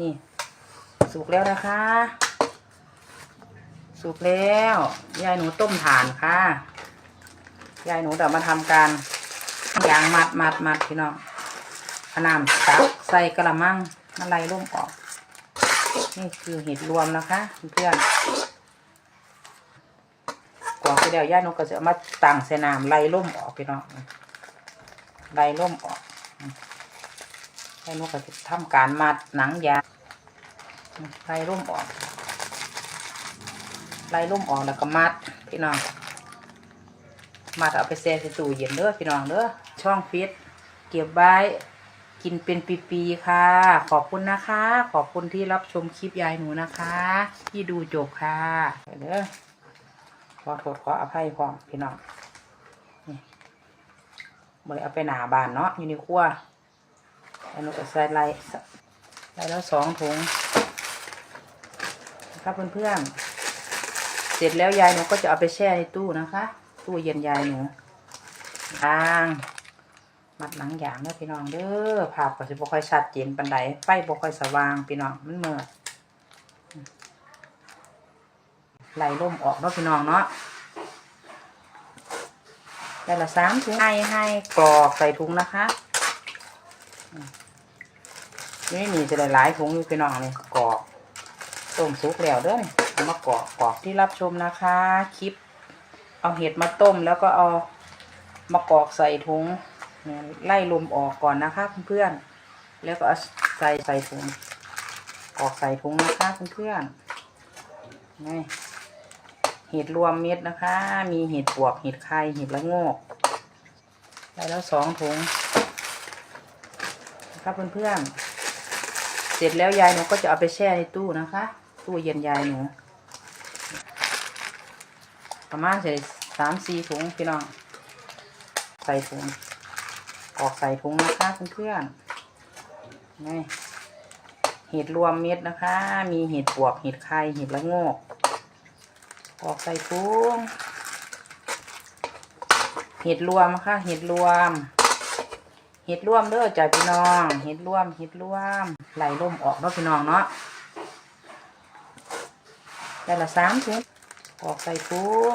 นี่ สุกแล้วนะคะ สุกแล้ว ยายหนูต้มถ่านค่ะ ยายหนูเดี๋ยวมาทำการยางมัดมัดมัดพี่น้องเอาน้ำตักใส่กระมังน้ำลายร่มออก นี่คือเห็ดรวมนะคะ เพื่อนกวางไปเดียวยายหนูก็จะมาตั้งใส่น้ำไล่ร่มออกพี่น้องไล่ร่มออก ยายหนูก็จะทำการมัดหนังยางไล่ร่มออกไล่ร่มออกแล้วก็มัดพี่น้องมัดเอาไปแช่ใส่ตู้เย็นเด้อพี่น้องเด้อช่องฟิตเก็บไว้กินเป็นปีๆค่ะ ขอบคุณนะคะ ขอบคุณที่รับชมคลิปยายหนูนะคะ ที่ดูจบค่ะเด้อขอโทษขออภัยพร้อพี่น้องนี่บ่ได้เอาไปหนาบานเนาะอยู่ในครัว แล้วหนูก็ใส่ไล่ไล่แล้วสองถุงนะครับเพื่อนๆ เสร็จแล้วยายหนูก็จะเอาไปแช่ในตู้นะคะ ตู้เย็นยายหนูยางมัดหนังยางเด้อพี่น้องเด้อภาพก็สิบ่ค่อยชัดเจนปานใดไฟบ่ค่อยสว่างพี่น้องมันเมืดไหลลมออกเนาะพี่น้องเนาะแต่ละสามถุงให้ให้กรอกใส่ถุงนะคะ นี่นี่จะได้หลายถุงอยู่พี่น้องเลยกรอกต้มซุกแล้วเด้อนี่เอามากรอกกรอกที่รับชมนะคะ คลิป เอาเห็ดมาต้มแล้วก็เอามากรอกใส่ถุงเนี่ยไล่ลมออกก่อนนะคะเพื่อนๆแล้วก็ใส่ใส่ถุงกรอกใส่ถุงนะคะเพื่อนๆนี่เห็ดรวมเม็ดนะคะ มีเห็ดปวกเห็ดไข่เห็ดละโงกได้แล้วสองถุงนะครับเพื่อนๆ ร็จแล้วยายหนูก็จะเอาไปแช่ในตู้นะคะ ตู้เย็นยายหนู ประมาณใส่สามสี่ถุงพี่น้อง ใส่ถุงออกใส่ถุงนะคะเพื่อนๆนี่เห็ดรวมเม็ดนะคะ มีเห็ดปวกเห็ดไข่เห็ดละโงก ออกใส่ถุงเห็ดรวมนะคะเห็ดรวมเห็ดร่วมเด้อจ้ะพี่น้อง เห็ดร่วม เห็ดร่วม ไหลล่มออกเนาะพี่น้องเนาะแต่ละสามถุงออกใส่ถุง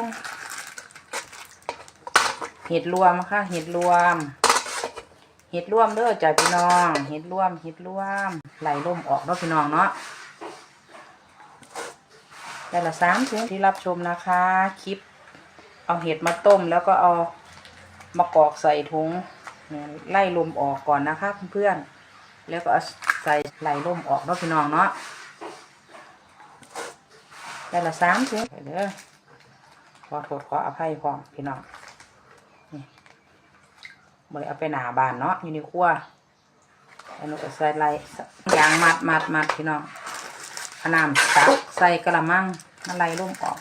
เห็ดรวมค่ะเห็ดรวม เห็ดรวมเด้อจ้ะพี่น้อง เห็ดรวมเห็ดรวม ไหลล่มออกเนาะพี่น้องเนาะแต่ละสามถุงที่รับชมนะคะ คลิป เอาเห็ดมาต้มแล้วก็เอามากรอกใส่ถุงเนี่ยไล่ลมออกก่อนนะคะเพื่อนๆแล้วก็ ส่ไหลลมออกเนาะพี่น้องเนาะแต่ละสามถุงเด้อขอโทษขออภัยพร้อมพี่น้องนี่บ่ได้เอาไปหนาบานเนาะอยู่ในครัวแล้วก็ใส่ไหลยางมัดมัดมัดพี่น้องเอาน้ำตักใส่กระมังมาไล่มออก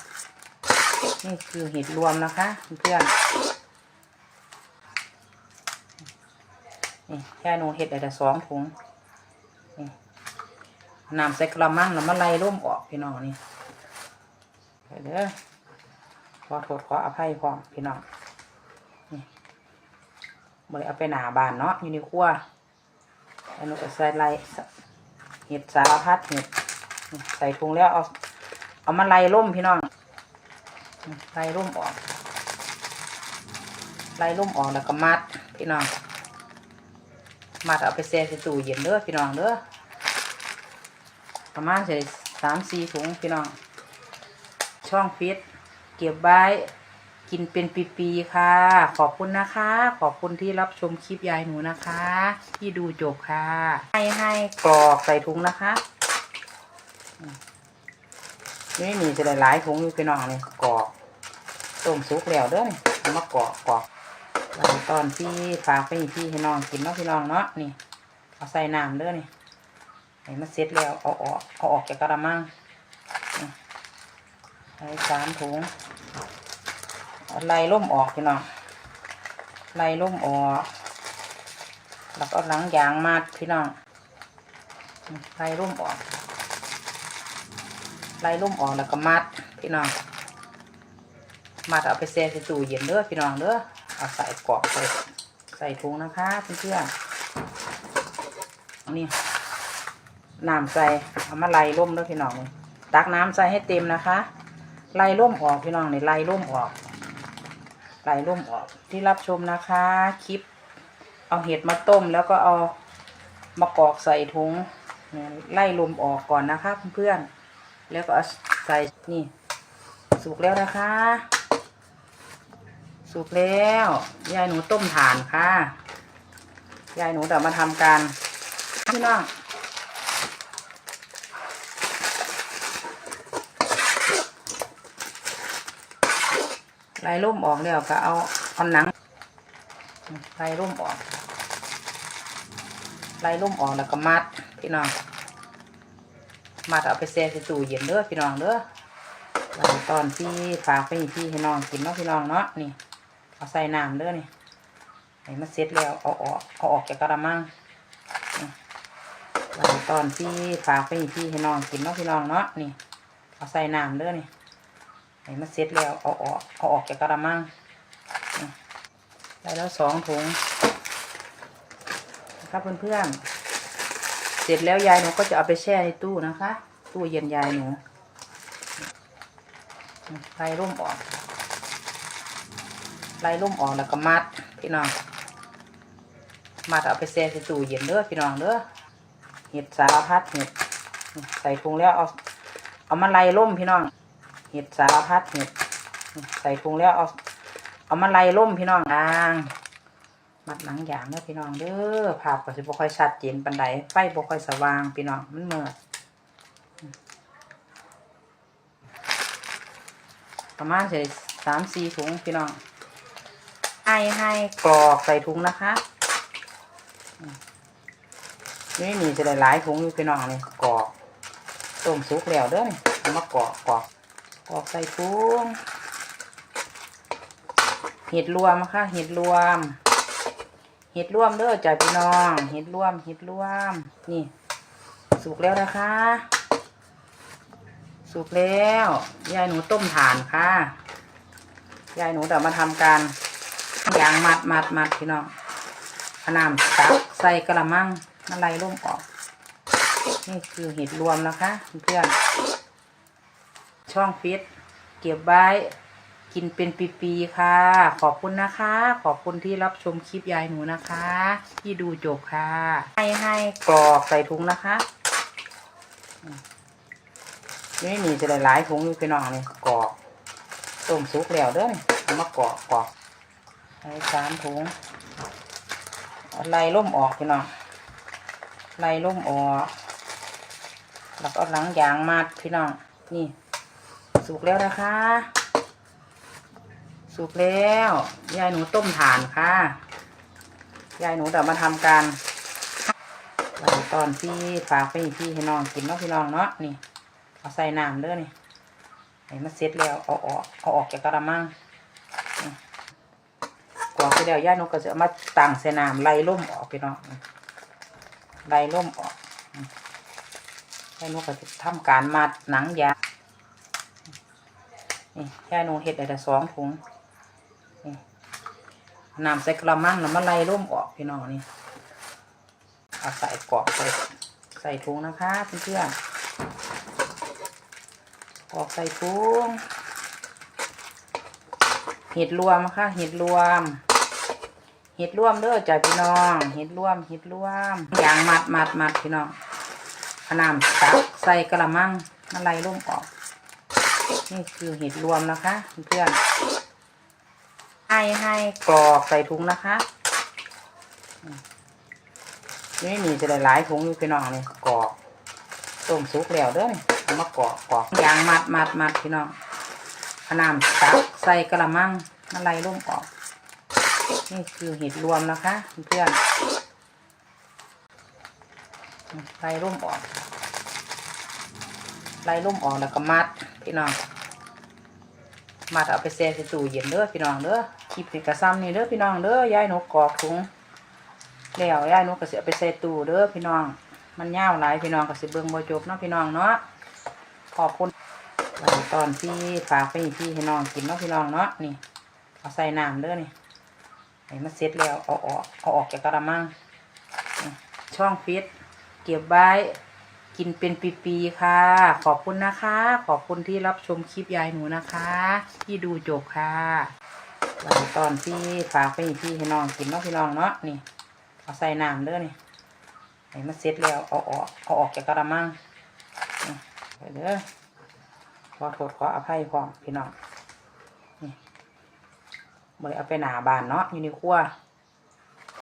นี่คือเห็ดรวมนะคะ เพื่อนนี่แค่นูเห็ดได้แต่สองถุง น้ำใส่กระมังแล้วมาไล่ร่มออกพี่น้องนี่ไปเด้อขอโทษขออภัยพร้อมพี่น้องนี่บ่ได้เอาไปหนาบานเนาะอยู่ในครัวแล้วหนูก็ใส่ไล่เห็ดสารพัดเห็ดใส่ถุงแล้วเอาเอามาไล่ร่มพี่น้องไล่ร่มออกไล่ร่มออกแล้วก็มัดพี่น้อง มาเอาไปแช่ใส่ตู้เย็นเด้อพี่น้องเด้อประมาณใส่สามสี่ถุงพี่น้อง ช่องฟิตเก็บไว้กินเป็นปีๆค่ะ ขอบคุณนะคะ ขอบคุณที่รับชมคลิปยายหนูนะคะ ที่ดูจบค่ะ ให้ให้กรอกใส่ถุงนะคะอืมนี่นี่จะได้หลายถุงอยู่พี่น้องเลยกรอกต้มซุกแล้วเด้อนี่มากรอกกรอก ตอนที่ฝากไปพี่ให้น้องกินเนาะพี่น้องเนาะนี่เอาใส่น้ำเด้อนี่ให้มันเสร็จแล้วเอาออกเอาออกจากกระมังใส่สามถุงไล่ล่มออกพี่น้องไล่ล่มออก แล้วก็หลังยางมัดพี่น้องไล่ล่มออกไล่ล่มออกแล้วก็มัดพี่น้องมัดเอาไปแช่ใส่ตู้เย็นเด้อพี่น้องเด้อ เอาใส่กรอกใส่ใส่ถุงนะคะเพื่อนๆนี่น้ำใส่เอามาไล่ร่มด้อพี่น้องตักน้ำใส่ให้เต็มนะคะ ไล่ร่มออกพี่น้องนี่ไล่ร่มออกไล่ร่มออกที่รับชมนะคะคลิป เอาเห็ดมาต้มแล้วก็เอามากรอกใส่ถุงเนี่ยไล่ลมออกก่อนนะคะเพื่อนๆแล้วก็ใส่นี่สุกแล้วนะคะ สุกแล้ว ยายหนูต้มถ่านค่ะ ยายหนูเดี๋ยวมาทำการพี่น้องไล่ร่มออกแล้วก็เอาเอาหนังไล่ร่มออกไล่ร่มออกแล้วก็มัดพี่น้อง มัดเอาไปแช่ใส่ตู้เย็นเด้อพี่น้องเด้อตอนที่ฝากไปให้พี่ให้น้องกินเนาะพี่น้องเนาะนี่ เอาใส่น้ำเด้อนี่ให้มันเสร็จแล้วเอาออกเอาออกจากกระมังตอนที่ฝากไปพี่ให้น้องกินเนาะพี่น้องเนาะนี่เอาใส่น้ำเด้อนี่ให้มันเสร็จแล้วเอาออกเอาออกจากกระมังได้แล้วสองถุงครับเพื่อนๆ เสร็จแล้วยายหนูก็จะเอาไปแช่ในตู้นะคะ ตู้เย็นยายหนูไล่ร่มออก ไล่ร่มออกแล้วก็มัดพี่น้อง มัดเอาไปแช่ในตู้เย็นเด้อพี่น้องเด้อเห็ดสารพัดเห็ดใส่ถุงแล้วเอาเอามาไล่ร่มพี่น้อง เห็ดสารพัดเห็ดใส่ถุงแล้วเอาเอามาไล่ร่มพี่น้องอ่างมัดหนังอย่างเด้อพี่น้องเด้อภาพก็สิบ่ค่อยชัดเจนปานใดไฟบ่ค่อยสว่างพี่น้องมันเมืดประมาณสิสามสี่ถุงพี่น้อง ให้ให้กรอกใส่ถุงนะคะนี่นี่จะได้หลายถุงอยู่พี่น้องนี่กรอกต้มสุกแล้วเด้อนี่เอามากรอกกรอกกรอกใส่ถุงเห็ดรวมค่ะเห็ดรวม เห็ดรวมเด้อจ้าพี่น้องเห็ดรวมเห็ดรวม นี่ สุกแล้วนะคะ สุกแล้วยายหนูต้มถ่านค่ะยายหนูเดี๋ยวมาทำการ อย่างมัดมัดมัดพี่น้องเอาน้ำตักใส่กระมังมาไล่ร่มออก นี่คือเห็ดรวมนะคะเพื่อนช่องฟิตเก็บไว้กินเป็นปีๆค่ะ ขอบคุณนะคะ ขอบคุณที่รับชมคลิปยายหนูนะคะ ที่ดูจบค่ะ ให้ให้กรอกใส่ถุงนะคะนี่นี่จะได้หลายถุงอยู่พี่น้องนี่กรอกต้มสุกแล้วเด้อนี่เอามากรอกกรอก ใส่สามถุงเอาไล่ล่มออกพี่น้องไล่ล่มออกแล้วก็หลังยางมัดพี่น้องนี่ สุกแล้วนะคะ สุกแล้วยายหนูต้มถ่านค่ะยายหนูเดี๋ยวมาทำการตอนที่ฝากไปพี่ให้น้องกินเนาะพี่น้องเนาะนี่เอาใส่น้ำเด้อนี่ให้มันเสร็จแล้วเอาออกเอาออกจากกระมัง กรอกไปแล้วย่านก็จะเอามาตั้งใส่น้ำไล่ล่มออกพี่น้องไล่ล่มออกย่านก็จะทำการมัดหนังยางนี่ย่านเห็ดได้แต่สองถุงน้ำใส่กระมังแล้วมาไล่ร่มออกพี่น้องนี่เอาใส่กรอกใส่ใส่ถุงนะคะเพื่อนๆกรอกใส่ถุงเห็ดรวมค่ะเห็ดรวม เห็ดร่วมเด้อจ้ะพี่น้อง เห็ดร่วมเห็ดร่วมยางมัดมัดมัดพี่น้องเอาน้ำตักใส่กระมังมาไล่ร่มออก นี่คือเห็ดรวมนะคะ เพื่อนให้ให้กรอกใส่ถุงนะคะนี่นี่จะได้หลายถุงอยู่พี่น้องนี่กรอกต้มสุกแล้วเด้อนี่เอามากรอกกรอกยางมัดมัดมัดพี่น้องเอาน้ำตักใส่กระมังมาไล่ร่มออก นี่คือเห็ดรวมนะคะเพื่อนอืมไล่ร่มออกไล่ร่มออกแล้วก็มัดพี่น้องมาเอาไปแช่ใส่ตู้เย็นเด้อพี่น้องเด้อคลิปนี่กระซ้ำนี่เด้อพี่น้องเด้อยายหนูกอกถุงแล้วยายหนูก็สิเอไปใส่ตู้เด้อพี่น้อง มันยาวหลายพี่น้องก็สิเบิ่งบ่จบเนาะพี่น้องเนาะขอบคุณตอนที่ฝากไปให้พี่ให้น้องกินเนาะพี่น้องเนาะนี่เอาใส่น้ำเด้อนี่ ให้มันเสร็จแล้วเอาออกเอาออกจากกระมัง ช่องฟิตเก็บไว้กินเป็นปีๆค่ะ ขอบคุณนะคะ ขอบคุณที่รับชมคลิปยายหนูนะคะ ที่ดูจบค่ะวันตอนที่ฝากไปพี่ให้น้องกินเนาะพี่น้องเนาะนี่เอาใส่น้ำเด้อนี่ให้มันเสร็จแล้วเอาออกเอาออกจากกระมังไปเด้อขอโทษขออภัยพร้อมพี่น้อง บ่ได้เอาไปหนาบานเนาะอยู่ในครัว